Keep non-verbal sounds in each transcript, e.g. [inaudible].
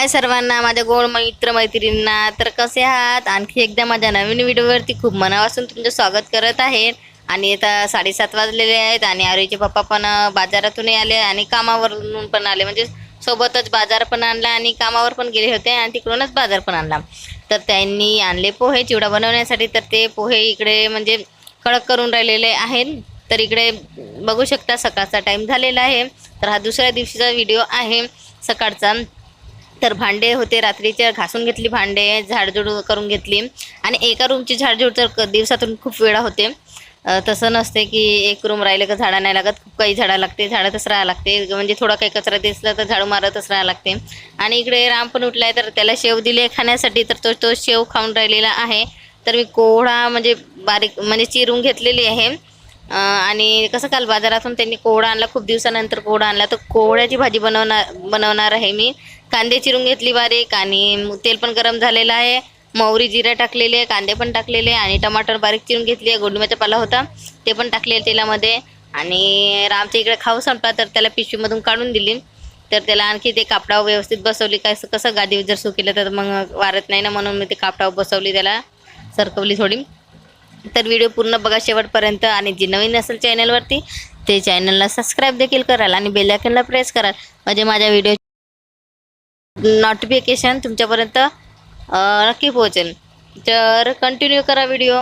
हाय सर्वांना माझ्या गोड मैत्र मैत्रिणींना तर कसे आहात? आणखी एकदा माझ्या नवीन व्हिडिओवरती खूप मनापासून तुमचं स्वागत करत आहे. आणि आता साडेसात वाजलेले आहेत आणि आरोईचे पप्पा पण बाजारातूनही आले आणि कामावरून पण आले. म्हणजे सोबतच बाजार पण आणला आणि कामावर पण गेले होते आणि तिकडूनच बाजार पण आणला. तर त्यांनी आणले पोहे चिवडा बनवण्यासाठी. तर ते पोहे इकडे म्हणजे कडक करून राहिलेले आहेत. तर इकडे बघू शकता सकाळचा टाईम झालेला आहे. तर हा दुसऱ्या दिवशीचा व्हिडिओ आहे. सकाळचा तर भांडे होते रात्रीचे घासून घेतली भांडे झाडझूड करून घेतली. आणि एका रूमची झाडझूड तर दिवसातून खूप वेळा होते. तसं नसते की एक रूम राहिले का झाडा नाही लागत खूप काही झाडा लागते झाडतच राहावं लागते. म्हणजे थोडा काही कचरा दिसला तर झाडू मारतच राहावं लागते. आणि इकडे राम पण उठलाय तर त्याला शेव दिले खाण्यासाठी तर तो तो शेव खाऊन राहिलेला आहे. तर मी कोहळा म्हणजे बारीक म्हणजे चिरून घेतलेली आहे. आणि कसं काल बाजारातून त्यांनी कोहळा आणला खूप दिवसानंतर कोहळा आणला. तर कोहळ्याची भाजी बनवणार बनवणार आहे मी. कांदे चिरून घेतली बारीक आणि तेल पण गरम झालेलं आहे. मोहरी जिरा टाकलेले कांदे पण टाकलेले आणि टमाटर बारीक चिरून घेतली आहे. गोडमिरचा पाला होता ते पण टाकले तेलामध्ये. आणि रामच्या इकडे खाऊ संपला तर त्याला पिशवीमधून काढून दिली. तर त्याला आणखी ते कापडावर व्यवस्थित बसवली. काय कसं गादी जर सुकेलं तर मग वारत नाही ना म्हणून मी ते कापडावर बसवली त्याला सरकवली थोडी. तर व्हिडिओ पूर्ण बघा शेवटपर्यंत. आणि जी नवीन असेल चॅनलवरती ते चॅनलला सबस्क्राईब देखील कराल आणि बेल प्रेस कराल. म्हणजे माझ्या व्हिडिओ नोटिफिकेशन तुमच्यापर्यंत नक्की पोहोचेल. तर कंटिन्यू करा व्हिडिओ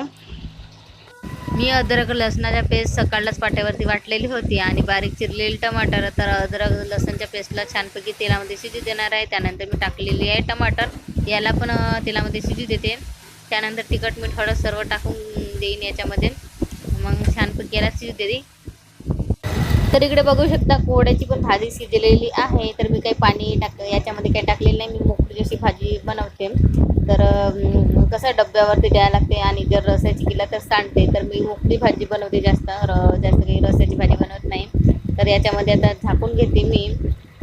मी अद्रक लसणाच्या पेस्ट सकाळलाच पाट्यावरती वाटलेली होती आणि बारीक चिरलेली टमाटर तर अद्रक लसणच्या पेस्टला छानपैकी तेलामध्ये शिजू देणार आहे. त्यानंतर मी टाकलेली आहे टमाटर. याला पण तेलामध्ये शिजू देते. त्यानंतर तिखट मीठ हळद सर्व टाकून देईन याच्यामध्ये. मग छानपैकी याला शिजू देते. तर इकडे बघू शकता कोड्याची पण भाजी शिजलेली आहे. तर मी काही पाणी टाक याच्यामध्ये काही टाकलेलं नाही. मी मोकळी अशी भाजी बनवते. तर कसं डब्यावरती द्यायला लागते आणि जर रस्याची केला तर सांडते. तर मी मोकळी भाजी बनवते जास्त. र जास्त काही रस्याची भाजी बनवत नाही. तर याच्यामध्ये आता झाकून घेते मी.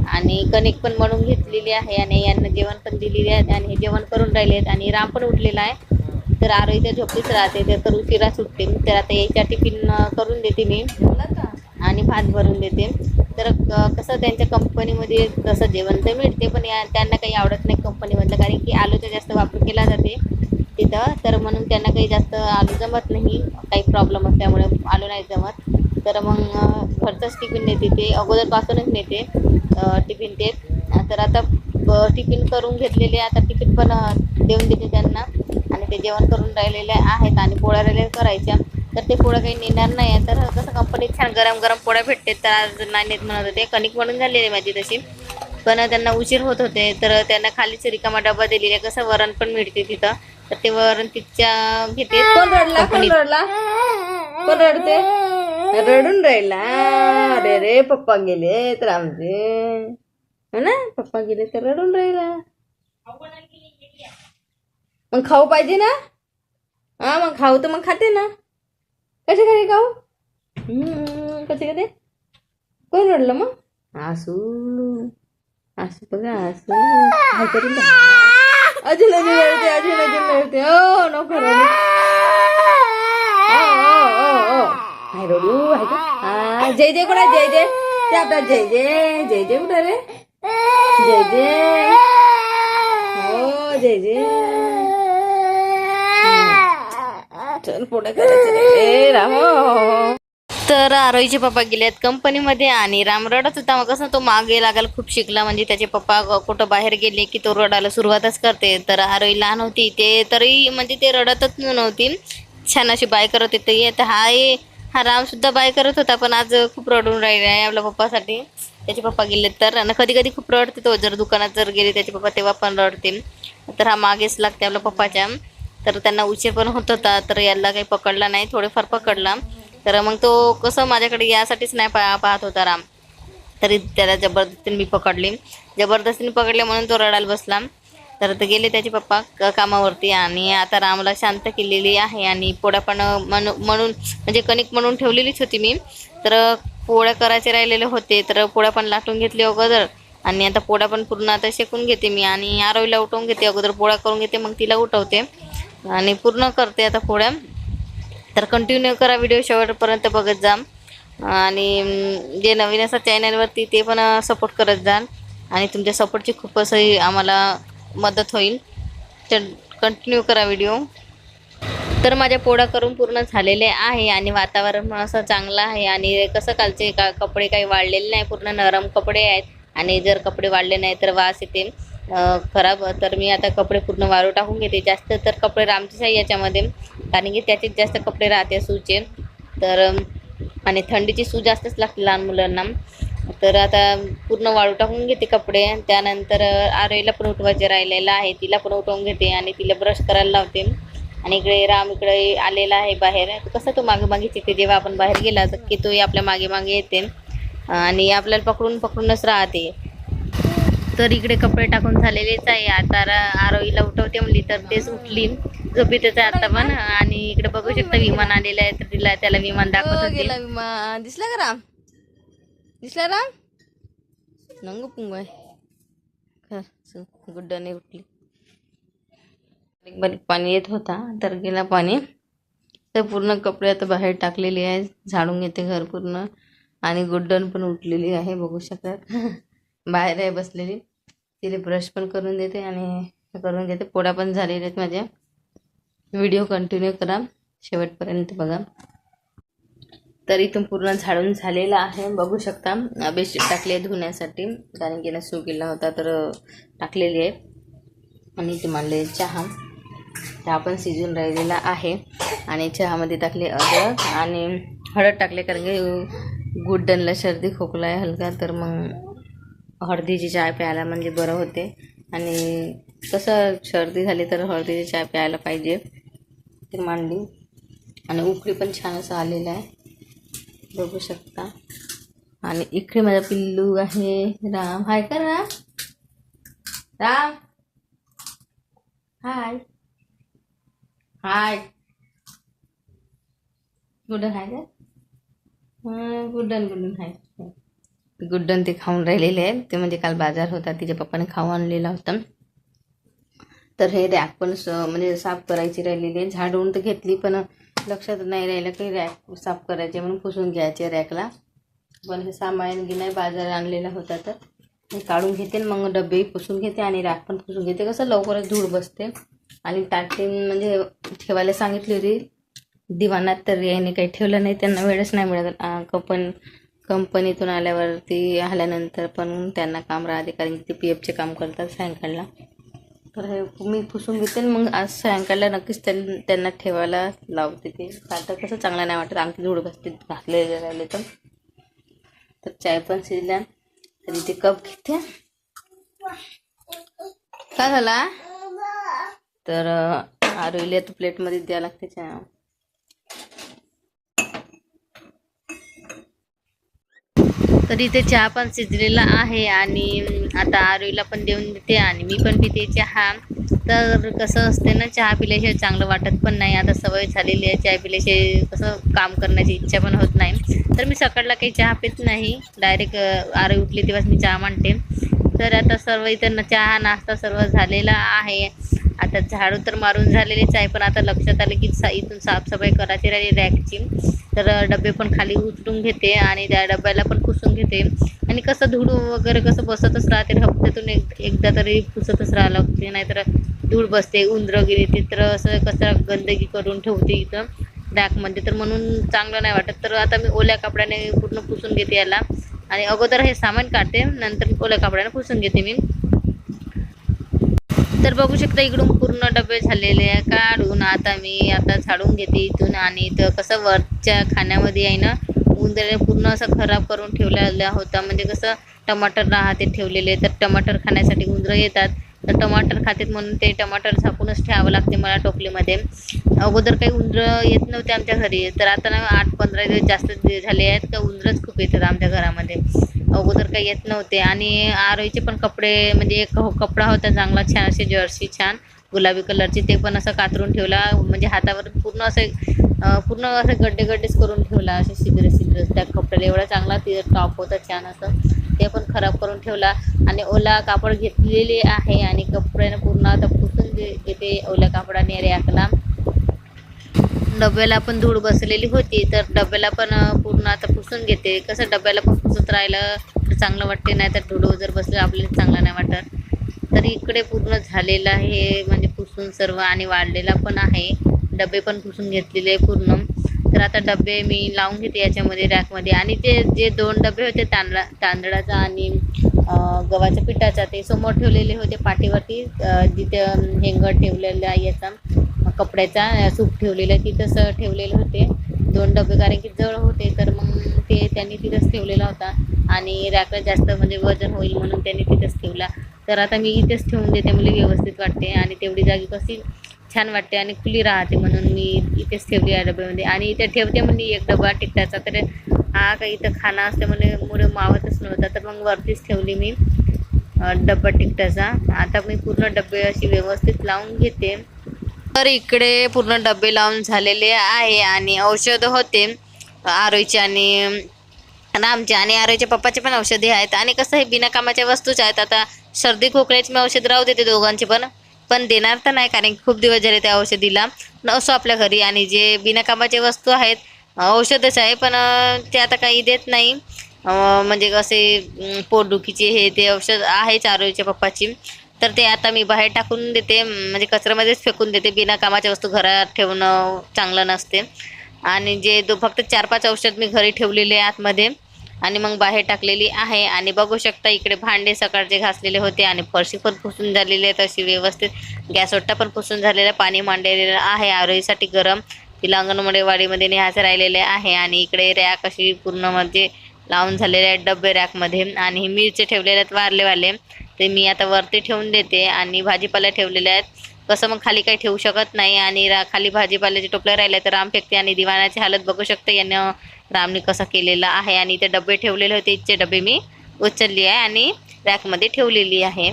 आणि कणिक पण बनवून घेतलेली आहे आणि यांना जेवण पण दिलेली आहे आणि हे जेवण करून राहिले आहेत. आणि राम पण उठलेला आहे. तर आरोग्य तर झोपलीच राहते. तर तर उशिरा सुटते. तर आता याच्या टिफिन करून देते मी. आणि भात भरून देते. तर क- कसं त्यांच्या कंपनीमध्ये तसं जेवण तर मिळते पण या त्यांना काही आवडत नाही कंपनीमधलं कारण की आलूचा जास्त वापर केला जाते तिथं. तर म्हणून त्यांना काही जास्त आलू जमत नाही काही प्रॉब्लेम असल्यामुळे आलू नाही जमत. तर मग घरचंच टिफिन नेते ते. अगोदरपासूनच नेते टिफिन ते. तर आता टिफिन करून घेतलेले आता टिफिन पण देऊन देते त्यांना. आणि ते जेवण करून राहिलेले आहेत आणि पोळ्या राहिलेल्या करायच्या. तर ते पोळ्या काही नेणार नाही आहे. तर कसं कंपनीत छान गरम गरम पोळ्या भेटते तर आज नाही नेत म्हणत होते. कणिक म्हणून झालेली माझी तशी. पण त्यांना उशीर होत होते. तर त्यांना खालीच रिकामा डबा दिलेला आहे. कसं वरण पण मिळते तिथं. तर ते वरण तिच्या घेते. कोण रडला? कोण. रडला? कोण रडते? रडून राहिला. अरे रे पप्पा गेले तर आमचे हो ना? पप्पा गेले तर रडून राहिला. मग खाऊ पाहिजे ना? हा मग खाऊ तर मग खाते ना. कसे खाते खाऊ हम्म, कसे खाते कोण रडलं मग आसू आसू बघा आसू काय करून राहिला? अजून अजून रडते अजून अजून रडते ओ नको रडू ओ, ओ, ओ, ओ. हाय रडू हाय का हा, जय जय कुठे जय जय ते आपला जय जय जय जय कुठे रे जय जय हो जय जय चल पुढे करायचं राम. तर आरोहीचे पप्पा गेलेत कंपनीमध्ये आणि राम रडत होता. मग कसं तो मागे लागायला खूप शिकला. म्हणजे त्याचे पप्पा कुठं बाहेर गेले की तो रडायला सुरुवातच करते. तर आरोही लहान होती. ते तरी म्हणजे ते रडतच नव्हती. छान अशी बाय करत होते. हा ये- हा राम सुद्धा बाय करत होता पण आज खूप रडून राहिले आहे आपल्या पप्पासाठी. त्याचे पप्पा गेले तर आणि कधी कधी खूप रडते तो. जर दुकानात जर गेले त्याचे पप्पा तेव्हा पण रडते तर हा मागेच लागते आपल्या पप्पाच्या. तर त्यांना उशीर पण होत होता तर याला काही पकडला नाही थोडेफार पकडला. तर मग तो कसं माझ्याकडे यासाठीच नाही पा पाहत होता राम. तरी त्याला जबरदस्तीने मी पकडली. जबरदस्तीने पकडले म्हणून तो रडायला बसला. तर ते गेले त्याचे पप्पा कामावरती आणि आता रामला शांत केलेली आहे आणि पोळ्या पण म्हणू म्हणून म्हणजे कणिक म्हणून ठेवलेलीच होती मी. तर पोळ्या करायचे राहिलेले होते तर पोळ्या पण लाटून घेतली अगोदर. आणि आता पोळ्या पण पूर्ण आता शेकून घेते मी आणि आरोईला उठवून घेते अगोदर पोळ्या करून घेते मग तिला उठवते. आणि पूर्ण करते आता पोळ्या तर कंटिन्यू करा व्हिडिओ शेवटपर्यंत बघत जा. आणि जे नवीन असं चॅनलवरती ते पण सपोर्ट करत जा. आणि तुमच्या सपोर्टची खूप असं आम्हाला मदत होईल. तर कंटिन्यू करा व्हिडिओ तर माझ्या पोळ्या करून पूर्ण झालेले आहे आणि वातावरण पण असं चांगलं आहे. आणि कसं कालचे का कपडे काही वाळलेले नाही पूर्ण नरम कपडे आहेत. आणि जर कपडे वाढले नाही तर वास येते खराब तर मी आता कपडे पूर्ण वाळू टाकून घेते. जास्त तर कपडे रामचेच आहे याच्यामध्ये कारण की त्याचे जास्त कपडे राहते सूचे. तर आणि थंडीची सू जास्तच लागते लहान मुलांना. तर आता पूर्ण वाळू टाकून घेते कपडे. त्यानंतर आरोईला पण उठवायचे राहिलेलं आहे. तिला पण उठवून घेते आणि तिला ब्रश करायला लावते. आणि इकडे राम इकडे आलेला आहे बाहेर. कसं तो मागे मागेच येते जेव्हा आपण बाहेर गेला तर की तो आपल्या मागे मागे येते. आणि आपल्याला पकडून पकडूनच राहते. तर इकडे कपडे टाकून झालेलेच आहे. आता आरोहीला उठवते म्हणली तर तेच उठली. झोपी त्याचं आता पण. आणि इकडे बघू शकता विमान आलेलं आहे तर तिला त्याला विमान दाखवत होते. गेला विमान. दिसला का राम? दिसला राम? नंग पुंग आहे गुड्डाने उठली. बारीक बारीक पाणी येत होता तर गेला पाणी. तर पूर्ण कपडे आता बाहेर टाकलेले आहे झाडून घेते घर पूर्ण. आणि गुड्डन पण उठलेली आहे बघू शकतात [laughs] बाहेर आहे बसलेली. तिला ब्रश पण करून देते आणि हे करून देते पोळ्या पण झालेल्या आहेत माझ्या. व्हिडिओ कंटिन्यू करा. शेवटपर्यंत बघा. तर इथून पूर्ण झाडून झालेला आहे. बघू शकता. बेडशीट टाकली आहे धुण्यासाठी. कारण की ना सू केला होता तर टाकलेली आहे. आणि इथे मांडले चहा. चहा पण शिजून राहिलेला आहे. आणि चहामध्ये टाकले अद्रक आणि हळद टाकले. कारण की गुड्डनला सर्दी खोकला आहे हलका. तर मग हळदीची चाय प्यायला म्हणजे बरं होते. आणि कसं सर्दी झाली तर हळदीची चाय प्यायला पाहिजे. ते मांडली आणि उकळी पण छान असं आलेलं आहे. बघू शकता. आणि इकडे माझा पिल्लू आहे. राम. हाय का राम? राम. हाय. हाय. गुड्डन हाय का हां, गुडन हाय. गुड्डन ते खाऊन राहिलेले आहे ते म्हणजे काल बाजार होता तिच्या पप्पाने खाऊ आणलेला होता. तर हे रॅक पण स म्हणजे साफ करायची राहिलेली आहे. झाडून तर घेतली पण लक्षात नाही राहिलं की रॅक साफ करायचे म्हणून पुसून घ्यायचे रॅकला. पण हे सामान गिनाय नाही बाजार आणलेला होता तर मी काढून घेते आणि मग डबेही पुसून घेते आणि रॅक पण पुसून घेते. कसं लवकरच धूळ बसते. आणि ताटे म्हणजे ठेवायला सांगितली होती. दिवाणात तर याने काही ठेवलं नाही त्यांना वेळच नाही मिळत. का पण कंपनीतून आल्यावरती आल्यानंतर पण त्यांना काम राहते कारण की ते पी एफचे काम करतात सायंकाळला. तर हे मी पुसून घेते आणि मग आज सायंकाळला नक्कीच त्यां त्यांना ठेवायला लावते ते. ताटं कसं चांगलं नाही वाटत आणखी धूळ घासते घातलेले राहिले तर. तर चाय पण शिजल्या. तरी ते कप घेते. काय झाला? तर आरोईला तर प्लेटमध्ये द्यावं लागते चहा. तर इथे चहा पण शिजलेला आहे आणि आता आरोईला पण देऊन देते आणि मी पण पिते चहा. तर कसं असते ना चहा पिल्याशिवाय चांगलं वाटत पण नाही. आता सवय झालेली आहे चहा पिल्याशिवाय कसं काम करण्याची इच्छा पण होत नाही. तर मी सकाळला काही चहा पित नाही. डायरेक्ट आरोई उठली तेव्हाच मी चहा मांडते. तर आता सर्व इथं चहा नाश्ता सर्व झालेला आहे. आता झाडू तर मारून झालेलीच आहे पण आता लक्षात आलं की सा इथून साफसफाई करायची राहिली रॅकची. तर डबे पण खाली उचलून घेते आणि त्या डब्याला पण पुसून घेते. आणि कसं धूळ वगैरे कसं बसतच राहते हप्त्यातून एक एकदा तरी पुसतच राहावं लागते नाहीतर धूळ बसते उंदरं गेली ते तर असं कसं गंदगी करून ठेवते इथं. रॅकमध्ये तर म्हणून चांगलं नाही वाटत. तर आता मी ओल्या कपड्याने पूर्ण पुसून घेते याला. आणि अगोदर हे सामान काढते नंतर ओल्या कपड्याने पुसून घेते मी. तर बघू शकता इकडून पूर्ण डबे झालेले आहे. काढून आता मी आता झाडून घेते इथून आणि इथं कसं वरच्या खाण्यामध्ये आहे ना उंदराने पूर्ण असं खराब करून ठेवलेला होता म्हणजे कसं टमाटर राहते ठेवलेले तर टमाटर खाण्यासाठी उंदरं येतात. तर टमाटर खातात म्हणून ते टमाटर झाकूनच ठेवावं लागते मला टोपलीमध्ये. अगोदर काही उंदरं येत नव्हते आमच्या घरी. तर आता ना आठ पंधरा दिवस जास्त झाले आहेत तर उंदरच खूप येतात आमच्या घरामध्ये. अगोदर काही येत नव्हते. आणि आरोईचे पण कपडे म्हणजे एक हो- कपडा होता चांगला छान असे जर्सी छान गुलाबी कलरची ते पण असं कातरून ठेवला. म्हणजे हातावर पूर्ण असं पूर्ण असं गड्डे गड्डेच करून ठेवला असे छिद्र छिद्र त्या कपड्याला एवढा चांगला ते टॉप होता छान असं. ते पण खराब करून ठेवला. आणि ओला कापड घेतलेले आहे आणि कपड्याने पूर्ण आता पुसून घे- घेते ओल्या कापडाने रॅकला. डब्याला पण धूळ बसलेली होती तर डब्याला पण पूर्ण आता पुसून घेते. कसं डब्याला पण पुसत राहिलं तर चांगलं वाटते नाही तर धूळ जर बसलं आपल्याला चांगलं नाही वाटत. तर इकडे पूर्ण झालेलं आहे म्हणजे पुसून सर्व आणि वाढलेला पण आहे. डबे पण पुसून घेतलेले पूर्ण. तर आता डबे मी लावून घेते याच्यामध्ये रॅकमध्ये. आणि ते जे दोन डबे होते तांदळा तांदळाचा आणि गव्हाच्या पिठाचा ते समोर ठेवलेले होते पाठीवरती. जिथे हेंगर ठेवलेला आहे याचा कपड्याचा सूप ठेवलेलं तिथंच ठेवलेले होते. दोन डबे कारण की जळ होते तर मग ते त्यांनी तिथंच ठेवलेला होता. आणि रॅकला जास्त म्हणजे वजन होईल म्हणून त्यांनी तिथंच ठेवला. तर आता मी इथेच ठेवून देते मला व्यवस्थित वाटते. आणि तेवढी जागी कशी छान वाटते आणि खुली राहते म्हणून मी इथेच ठेवली या डब्यामध्ये. आणि इथे ठेवते म्हणजे एक डबा टिकटाचा. तर हा काही इथं खाना असल्यामुळे मुळे मावतच नव्हता. तर मग वरतीच ठेवली मी डब्बा टिकटाचा. आता मी पूर्ण डबे अशी व्यवस्थित लावून घेते. तर इकडे पूर्ण डबे लावून झालेले आहे आणि औषधं होते. आरोईचे आणि रामचे आणि आरोईच्या पप्पाचे पण औषधे आहेत. आणि कसं हे बिना कामाच्या वस्तूच आहेत. आता सर्दी खोकल्याची मी औषध राहू देते दोघांचे पण. पण देणार तर नाही कारण की खूप दिवस झाले त्या औषधीला. नसो आपल्या घरी. आणि जे बिनाकामाचे वस्तू आहेत औषधच आहे पण ते आता काही देत नाही. म्हणजे कसे पोटदुखीचे हे ते औषध आहे चारोळीच्या पप्पाची. तर ते आता मी बाहेर टाकून देते. म्हणजे कचऱ्यामध्येच फेकून देते. बिनाकामाच्या वस्तू घरात ठेवणं चांगलं नसते. आणि जे दो फक्त चार पाच औषध मी घरी ठेवलेले आतमध्ये. आणि मग बाहेर टाकलेली आहे. आणि बघू शकता इकडे भांडे सकाळचे घासलेले होते आणि फरशी पण पुसून झालेली आहेत तशी व्यवस्थित. गॅस ओट्टा पण पुसून झालेला आहे. पाणी मांडलेलं आहे. आरोग्यासाठी गरम तिला अंगणवाडी वाडीमध्ये न्यायचं राहिलेले आहे. आणि इकडे रॅक अशी पूर्ण म्हणजे लावून झालेले आहेत डबे रॅकमध्ये. आणि मिरचे ठेवलेले आहेत वारलेवाले. ते मी आता वरती ठेवून देते. आणि भाजीपाला ठेवलेले आहेत. कसं मग खाली काही ठेवू शकत नाही आणि रा खाली भाजीपाल्याचे टोपल्या राहिले तर राम फेकते आणि दिवाणाची हालत बघू शकते. यानं रामने कसं केलेलं आहे आणि ते डबे ठेवलेले होते. इथचे डबे मी उचलली आहे आणि रॅकमध्ये ठेवलेली आहे.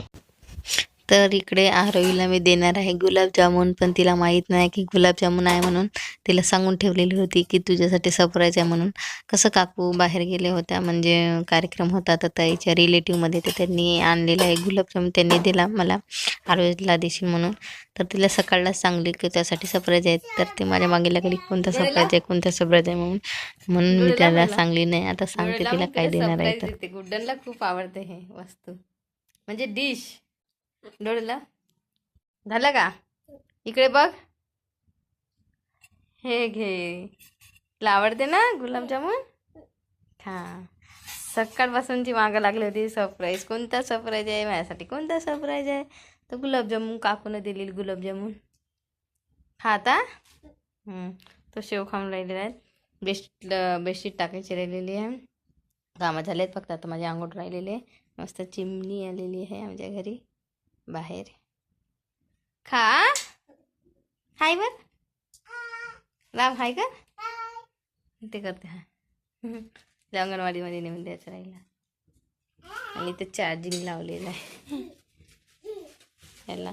तर इकडे आरोहीला मी देणार आहे गुलाबजामुन पण तिला माहीत नाही की गुलाबजामुन आहे म्हणून तिला सांगून ठेवलेली होती की तुझ्यासाठी सरप्राईज आहे म्हणून. कसं काकू बाहेर गेले होत्या म्हणजे कार्यक्रम होता तर ताईच्या रिलेटिव्हमध्ये तर त्यांनी आणलेला आहे गुलाबजामुन त्यांनी दिला मला आरोहीला देशील म्हणून. तर तिला सकाळलाच सांगली की त्यासाठी सरप्राईज आहे तर ते माझ्या मागे लागली कोणता सरप्राईज आहे कोणता सरप्राईज आहे म्हणून. म्हणून मी त्याला सांगली नाही आता सांगते तिला काय देणार आहे तर. गुड्डनला खूप आवडते हे वस्तू. म्हणजे डिश डोळेला झालं का? इकडे बघ. हे घे. तुला आवडते ना गुलाबजामुन हा. सकाळपासूनची मागं लागली होती. सरप्राईज कोणता सरप्राईज आहे माझ्यासाठी? कोणता सरप्राईज आहे? तर गुलाबजामुन काकून दिलेली गुलाबजामुन खाता आता? तो शेव खाऊन राहिलेला आहे. बेस्ट बेडशीट टाकायची राहिलेली आहे. कामं झाले आहेत फक्त. आता माझे आंघोळ राहिलेले आहे. मस्त चिमणी आलेली आहे आमच्या घरी. बाहेर. खा. हाय बर. राम हाय का ते करते हा. [laughs] अंगणवाडीमध्ये नेऊन द्यायचं राहिला. आणि ते चार्जिंग लावलेलं आहे. याला.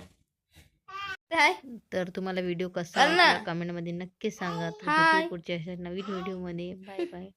हाय. तर तुम्हाला व्हिडिओ कसा कमेंटमध्ये नक्की सांगा. पुढच्या अशा नवीन व्हिडिओमध्ये बाय बाय